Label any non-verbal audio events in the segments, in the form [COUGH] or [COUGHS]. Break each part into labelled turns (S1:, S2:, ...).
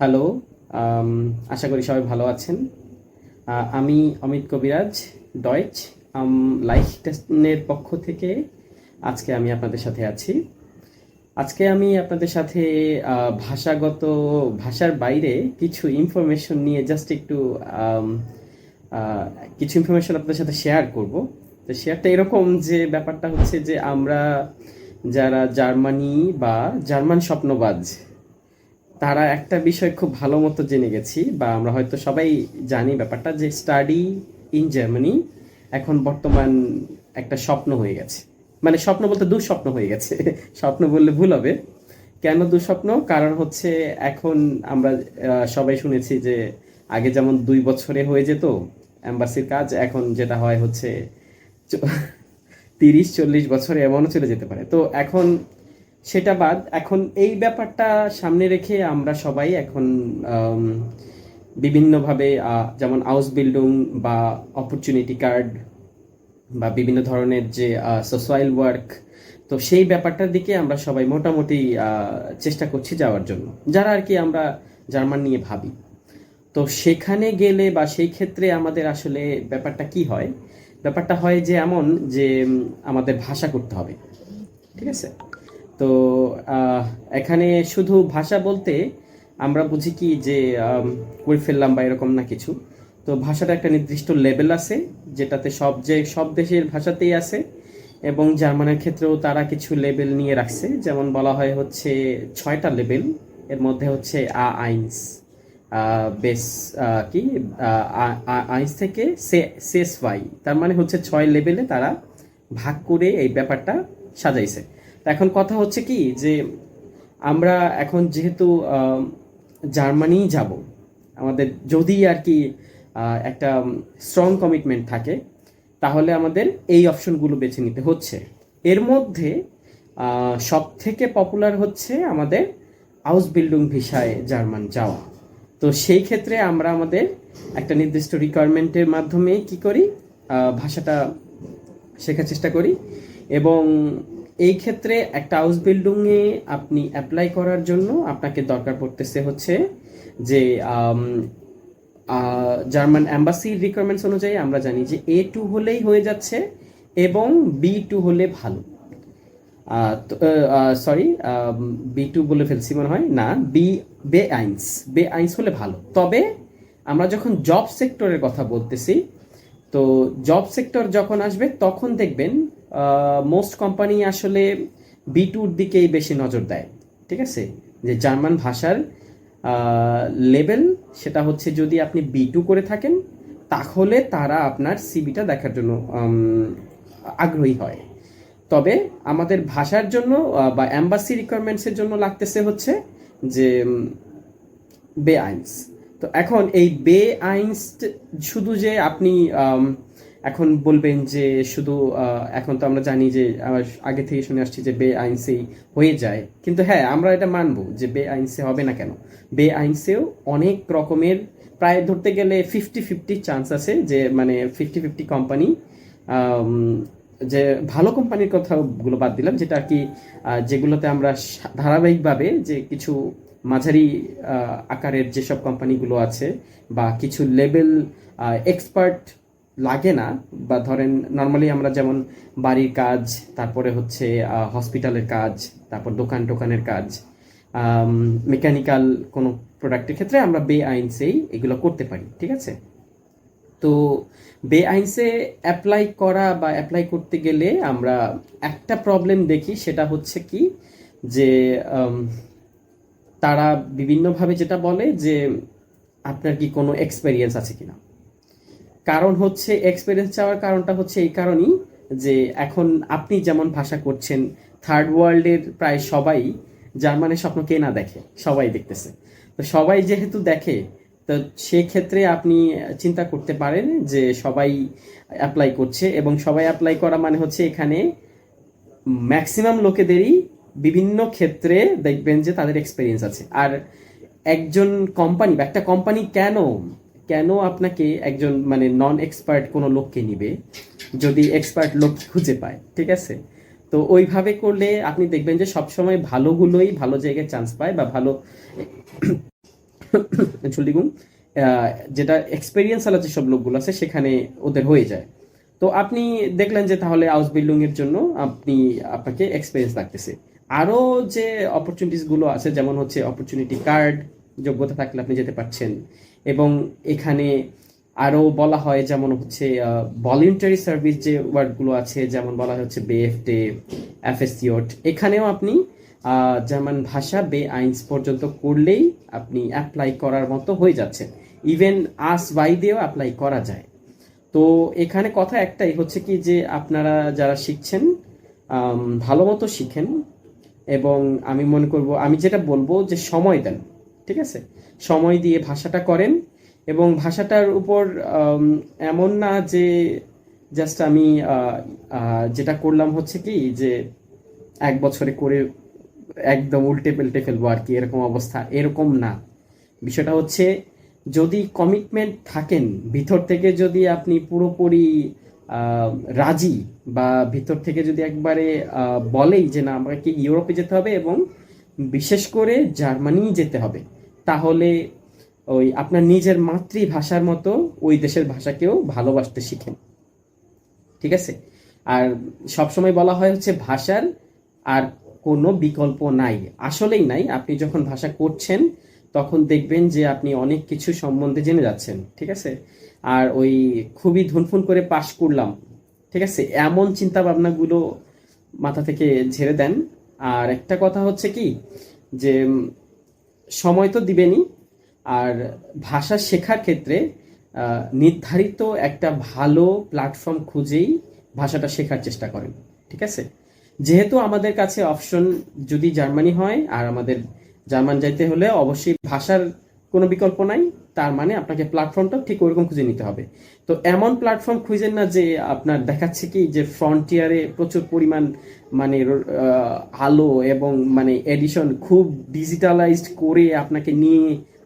S1: Hello আশা করি সবাই ভালো আছেন। আমি অমিত কবিরাজ ডয়েচ লাইফ টেস্টের পক্ষ থেকে আজকে আমি আপনাদের সাথে আছি। আজকে আমি আপনাদের সাথে ভাষাগত, ভাষার বাইরে কিছু ইনফরমেশন নিয়ে জাস্ট একটু কিছু ইনফরমেশন আপনাদের সাথে শেয়ার করব। তো শেয়ারটা এরকম যে ব্যাপারটা হচ্ছে যে আমরা যারা জার্মানি বা জার্মান স্বপ্নবাজ তারা একটা বিষয় খুব ভালো মতো জেনে গেছি বা আমরা হয়তো সবাই জানি ব্যাপারটা যে স্টাডি ইন জার্মানি এখন বর্তমান একটা স্বপ্ন হয়ে গেছে। মানে স্বপ্ন বলতে দুঃস্বপ্ন হয়ে গেছে। [LAUGHS] স্বপ্ন বললে ভুল হবে। কেন দুঃস্বপ্ন? কারণ হচ্ছে এখন আমরা সবাই শুনেছি যে আগে যেমন দুই বছরে হয়ে যেত অ্যাম্বাসির কাজ, এখন যেটা হয় হচ্ছে [LAUGHS] তিরিশ, চল্লিশ বছরে এমনও চলে যেতে পারে। তো এখন সেটা বাদ, এখন এই ব্যাপারটা সামনে রেখে আমরা সবাই এখন বিভিন্নভাবে যেমন হাউস বিল্ডিং বা অপরচুনিটি কার্ড বা বিভিন্ন ধরনের যে সোশ্যাল ওয়ার্ক তো সেই ব্যাপারটার দিকে আমরা সবাই মোটামুটি চেষ্টা করছি যাওয়ার জন্য। যারা আর কি আমরা জার্মান নিয়ে ভাবি। তো সেখানে গেলে বা সেই ক্ষেত্রে আমাদের আসলে ব্যাপারটা কি হয়? ব্যাপারটা হয় যে এমন যে আমাদের ভাষা করতে হবে। ঠিক আছে? তো এখানে শুধু ভাষা বলতে আমরা বুঝি কি যে করে ফেললাম বা এরকম না কিছু। তো ভাষাটা একটা নির্দিষ্ট লেভেল আছে, যেটাতে সব যে, সব দেশের ভাষাতেই আছে, এবং জার্মানের ক্ষেত্রেও তারা কিছু লেভেল নিয়ে রাখছে। যেমন বলা হয় হচ্ছে ছয়টা লেভেল, এর মধ্যে হচ্ছে আ আইনস বেস কি আইনস থেকে সেস ওয়াই, তার মানে হচ্ছে ছয় লেভেলে তারা ভাগ করে এই ব্যাপারটা সাজাইছে। এখন কথা হচ্ছে কি যে আমরা এখন যেহেতু জার্মানি যাব, আমাদের যদি আর কি একটা স্ট্রং কমিটমেন্ট থাকে, তাহলে আমাদের এই অপশনগুলো বেছে নিতে হচ্ছে। এর মধ্যে সব থেকে পপুলার হচ্ছে আমাদের হাউস বিল্ডিং ভিসায় জার্মান যাওয়া। তো সেই ক্ষেত্রে আমরা আমাদের একটা নির্দিষ্ট রিকোয়ারমেন্টের মাধ্যমে কি করি ভাষাটা শেখার চেষ্টা করি এবং এই ক্ষেত্রে একটা হাউস বিল্ডিংয়ে আপনি অ্যাপ্লাই করার জন্য আপনাকে দরকার পড়তেছে হচ্ছে যে জার্মান অ্যাম্বাসির রিকোয়ারমেন্টস অনুযায়ী আমরা জানি যে এ টু হলেই হয়ে যাচ্ছে এবং বি টু হলে ভালো। সরি বি টু বলে ফেলছি মনে হয়। না বি বে আইনস বে আইনস হলে ভালো। তবে আমরা যখন জব সেক্টরের কথা বলতেছি, তো জব সেক্টর যখন আসবে তখন দেখবেন মোস্ট কোম্পানি আসলে বি টুর দিকেই বেশি নজর দেয়, ঠিক আছে? যে জার্মান ভাষার লেভেল সেটা হচ্ছে যদি আপনি বি টু করে থাকেন, তাহলে তারা আপনার সিবিটা দেখার জন্য আগ্রহী হয়। তবে আমাদের ভাষার জন্য বা অ্যাম্বাসি রিকোয়ারমেন্টসের জন্য লাগতেছে হচ্ছে যে বে আইনস তো এখন এই বে আইনস শুধু যে আপনি এখন বলবেন যে শুধু এখন তো আমরা জানি যে আগে থেকে শুনে আসছি যে বে আইনসেই হয়ে যায়। কিন্তু হ্যাঁ আমরা এটা মানবো যে বে আইনসে হবে না কেন? বে আইনসেও অনেক রকমের, প্রায় ধরতে গেলে ফিফটি ফিফটি চান্স আছে যে মানে ফিফটি ফিফটি কোম্পানি যে ভালো কোম্পানির কথাগুলো বাদ দিলাম, যেটা আর কি যেগুলোতে আমরা ধারাবাহিকভাবে যে কিছু মাঝারি আকারের যেসব কোম্পানিগুলো আছে বা কিছু লেভেল এক্সপার্ট লাগে না, বা ধরেন নর্মালি আমরা যেমন বাড়ির কাজ, তারপরে হচ্ছে হসপিটালের কাজ, তারপর দোকান টোকানের কাজ মেকানিক্যাল কোনো প্রোডাক্টের ক্ষেত্রে আমরা বে আইনসেই এগুলো করতে পারি, ঠিক আছে? তো বে আইনসে অ্যাপ্লাই করা বা অ্যাপ্লাই করতে গেলে আমরা একটা প্রবলেম দেখি, সেটা হচ্ছে কি? যে তারা বিভিন্নভাবে যেটা বলে যে, আপনার কি কোনো এক্সপেরিয়েন্স আছে কিনা? কারণ হচ্ছে এক্সপেরিয়েন্স চাওয়ার কারণটা হচ্ছে এই কারণেই যে এখন আপনি যেমন ভাষা করছেন থার্ড ওয়ার্ল্ডের প্রায় সবাই জার্মানের স্বপ্ন কে না দেখে? সবাই দেখতেছে। তো সবাই যেহেতু দেখে, তো সেক্ষেত্রে আপনি চিন্তা করতে পারেন যে সবাই অ্যাপ্লাই করছে এবং সবাই অ্যাপ্লাই করা মানে হচ্ছে এখানে ম্যাক্সিমাম লোকেদেরই বিভিন্ন ক্ষেত্রে দেখবেন যে তাদের এক্সপিরিয়েন্স আছে। আর একজন কোম্পানি বা একটা কোম্পানি কেন কেন আপনাকে একজন মানে নন এক্সপার্ট কোনো লোককে নিবে যদি এক্সপার্ট লোক খুঁজে পায় ঠিক আছে? তো ওইভাবে করলে আপনি দেখবেন যে সবসময় ভালোগুলোই ভালো জায়গায় চান্স পায় বা ভালো [COUGHS] আহ, যেটা এক্সপেরিয়েন্স আলা যেসব লোকগুলো আছে সেখানে ওদের হয়ে যায়। তো আপনি দেখলেন যে তাহলে হাউস বিল্ডিং এর জন্য আপনি আপনাকে এক্সপিরিয়েন্স লাগতেছে। আরও যে অপরচুনিটিসগুলো আছে যেমন হচ্ছে অপরচুনিটি কার্ড যোগ্যতা থাকলে আপনি যেতে পারছেন। এবং এখানে আরও বলা হয় যেমন হচ্ছে ভলেন্টারি সার্ভিস যে ওয়ার্ডগুলো আছে, যেমন বলা হচ্ছে বেএফডে এফএসসিওট এখানেও আপনি জার্মান ভাষা বে আইনস পর্যন্ত করলেই আপনি অ্যাপ্লাই করার মতো হয়ে যাচ্ছে। ইভেন আস বাই দিয়েও অ্যাপ্লাই করা যায়। তো এখানে কথা একটাই হচ্ছে কি যে, আপনারা যারা শিখছেন ভালো মতো শিখেন এবং আমি মনে করব, আমি যেটা বলব যে সময় দেন। ঠিক আছে? সময় দিয়ে ভাষাটা করেন এবং ভাষাটার উপর এমন না যে জাস্ট আমি যেটা করলাম হচ্ছে কি যে এক বছরে করে একদম উল্টে পাল্টে ফেলব আর কি, এরকম অবস্থা, এরকম না। বিষয়টা হচ্ছে যদি কমিটমেন্ট থাকেন, ভিতর থেকে যদি আপনি পুরোপুরি রাজি বা ভিতর থেকে যদি একবারে বলেই যে না, আমাকে ইউরোপে যেতে হবে এবং বিশেষ করে জার্মানি যেতে হবে। তাহলে ওই আপনার নিজের মাতৃভাষার মতো ওই দেশের ভাষাকেও ভালোবাসতে শিখেন। ঠিক আছে? আর সবসময় বলা হয় হচ্ছে ভাষার আর কোনো বিকল্প নাই। আসলেই নাই। আপনি যখন ভাষা করছেন, তখন দেখবেন যে আপনি অনেক কিছু সম্বন্ধে জেনে যাচ্ছেন। ঠিক আছে? আর ওই খুবই ধুনফুন করে পাশ করলাম। ঠিক আছে? এমন চিন্তা ভাবনাগুলো মাথা থেকে ঝেড়ে দেন। আর একটা কথা হচ্ছে কি? যে সময় তো দিবেনই। আর ভাষা শেখার ক্ষেত্রে নির্ধারিত একটা ভালো প্ল্যাটফর্ম খুঁজেই ভাষাটা শেখার চেষ্টা করেন, ঠিক আছে? যেহেতু আমাদের কাছে অপশন যদি জার্মানি হয়, আর আমাদের জার্মান যাইতে হলে অবশ্যই ভাষার কোনো বিকল্প নাই, তার মানে আপনাকে প্ল্যাটফর্মটা ঠিক ওরকম খুঁজে নিতে হবে। তো এমন প্ল্যাটফর্ম খুঁজেন না যে আপনার দেখাচ্ছে কি যে ফ্রন্টিয়ারে প্রচুর পরিমাণ মানে আলো এবং মানে এডিশন খুব ডিজিটালাইজড করে আপনাকে নিয়ে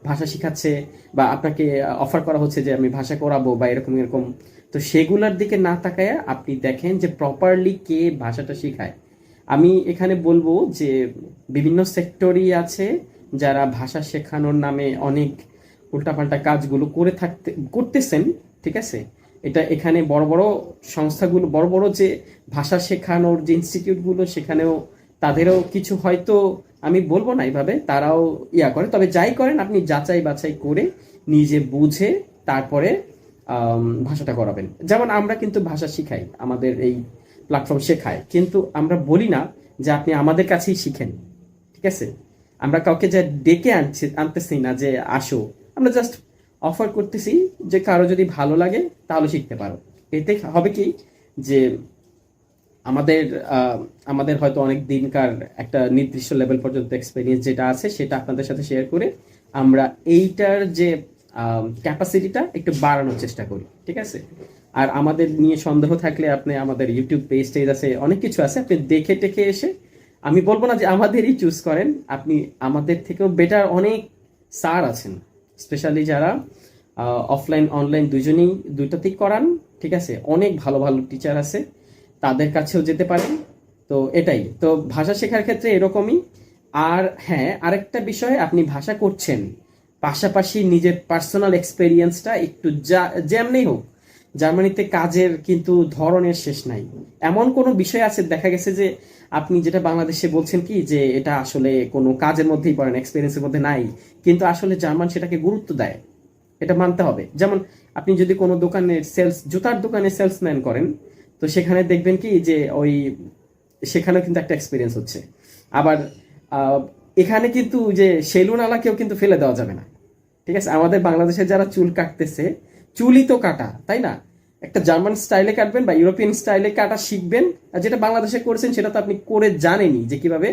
S1: ভাষা শেখাচ্ছে বা আপনাকে অফার করা হচ্ছে যে আমি ভাষা করাবো বা এরকম এরকম। তো সেগুলোর দিকে না তাকায় আপনি দেখেন যে প্রপারলি কে ভাষাটা শেখায়। আমি এখানে বলব যে বিভিন্ন সেক্টরই আছে যারা ভাষা শেখানোর নামে অনেক উল্টাপাল্টা কাজগুলো করে থাকতে, করতেছেন, ঠিক আছে? এটা এখানে বড় বড় সংস্থাগুলো, বড় বড় যে ভাষা শেখানোর যে ইনস্টিটিউটগুলো, সেখানেও তাদেরও কিছু হয়তো আমি বলব না এইভাবে তারাও ইয়া করে। তবে যাই করেন, আপনি যাচাই বাছাই করে নিজে বুঝে তারপরে ভাষাটা করাবেন। যেমন আমরা কিন্তু ভাষা শিখাই, আমাদের এই প্ল্যাটফর্ম শেখায়। কিন্তু আমরা বলি না যে আপনি আমাদের কাছেই শিখেন, ঠিক আছে? আমরা কাউকে যা ডেকে আনছি, আনতেছি না যে আসো, আমরা জাস্ট অফার করতেছি যে কারও যদি ভালো লাগে তাহলে শিখতে পারো। এতে হবে কি যে আমাদের আমাদের হয়তো অনেক দিনকার একটা নির্দিষ্ট লেভেল পর্যন্ত এক্সপিরিয়েন্স যেটা আছে সেটা আপনাদের সাথে শেয়ার করে আমরা এইটার যে ক্যাপাসিটিটা একটু বাড়ানোর চেষ্টা করি, ঠিক আছে? আর আমাদের নিয়ে সন্দেহ থাকলে আপনি আমাদের ইউটিউব পেজ টেজ আছে, অনেক কিছু আছে, আপনি দেখে টেখে এসে আমি বলব না যে আমাদেরই চুজ করেন, আপনি আমাদের থেকেও বেটার অনেক স্যার আছেন স্পেশালি যারা অফলাইন অনলাইন দুজনেই দুইটাতেই করান, ঠিক আছে? অনেক ভালো ভালো টিচার আছে, তাদের কাছেও যেতে পারেন, তো এটাই। তো ভাষা শেখার ক্ষেত্রে এরকমই। আর হ্যাঁ আরেকটা বিষয়, আপনি ভাষা করছেন, পাশাপাশি নিজের পার্সোনাল এক্সপেরিয়েন্সটা একটু যা যেমনি হোক জার্মানিতে কাজের কিন্তু ধরনের শেষ নাই। এমন কোনো বিষয় আছে, দেখা গেছে যে আপনি যেটা বাংলাদেশে বলছেন কি, যে এটা আসলে কোনো কাজের মধ্যেই পড়েন এক্সপিরিয়েন্সের মধ্যে নাই, কিন্তু আসলে জার্মান সেটাকে গুরুত্ব দেয়। এটা মানতে হবে। যেমন আপনি যদি কোনো দোকানে সেলস জুতার দোকানে সেলসম্যান করেন, তো সেখানে দেখবেন কি, যে ওই সেখানেও কিন্তু একটা এক্সপিরিয়েন্স হচ্ছে। আবার এখানে কিন্তু যে সেলুন আলাকেও কিন্তু ফেলে দেওয়া যাবে না। ঠিক আছে? আমাদের বাংলাদেশে যারা চুল কাটতেছে চুলই তো কাটা, তাই না? একটা জার্মান স্টাইলে কাটবেন বা ইউরোপিয়ান স্টাইলে কাটা শিখবেন, আর যেটা বাংলাদেশে করেছেন সেটা তো আপনি করে জানেনই যে কীভাবে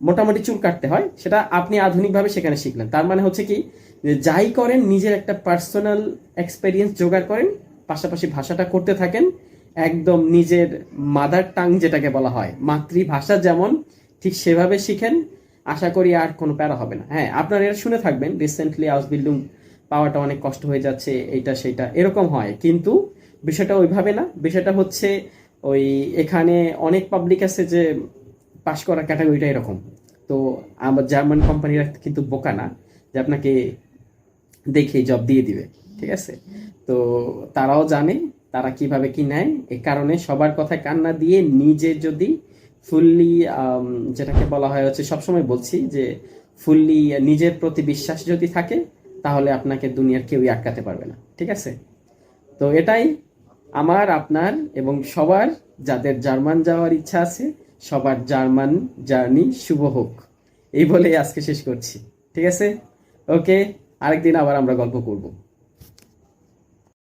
S1: মোটামুটি চুল কাটতে হয়, সেটা আপনি আধুনিকভাবে সেখানে শিখলেন। তার মানে হচ্ছে কি, যে যাই করেন, নিজের একটা পার্সোনাল এক্সপেরিয়েন্স জোগাড় করেন, পাশাপাশি ভাষাটা করতে থাকেন, একদম নিজের মাদার টাং যেটাকে বলা হয়, মাতৃভাষা যেমন, ঠিক সেভাবে শিখেন, আশা করি আর কোনো প্যারা হবে না। হ্যাঁ আপনারা এটা শুনে থাকবেন রিসেন্টলি হাউস বিল্ডিং পাওয়াটা অনেক কষ্ট হয়ে যাচ্ছে, এইটা সেটা এরকম হয়। কিন্তু বিষয়টা ওইভাবে না। বিষয়টা হচ্ছে ওই এখানে অনেক পাবলিক আছে যে পাশ করার ক্যাটাগরিটা এরকম। তো আমার জার্মান কোম্পানিরা কিন্তু বোকা না যে আপনাকে দেখে জব দিয়ে দিবে, ঠিক আছে? তো তারাও জানে তারা কীভাবে কি নেয়। এ কারণে সবার কথায় কান্না দিয়ে নিজে যদি ফুললি যেটাকে বলা হয় হচ্ছে সবসময় বলছি যে ফুললি নিজের প্রতি বিশ্বাস যদি থাকে তাহলে আপনাকে দুনিয়ার কেউই আটকাতে পারবে না। ঠিক আছে? তো এটাই আমার, আপনার এবং সবার, যাদের জার্মান যাওয়ার ইচ্ছা আছে, সবার জার্মান জার্নি শুভ হোক। এই বলেই আজকে শেষ করছি। ঠিক আছে? ওকে, আরেকদিন আবার আমরা গল্প করব।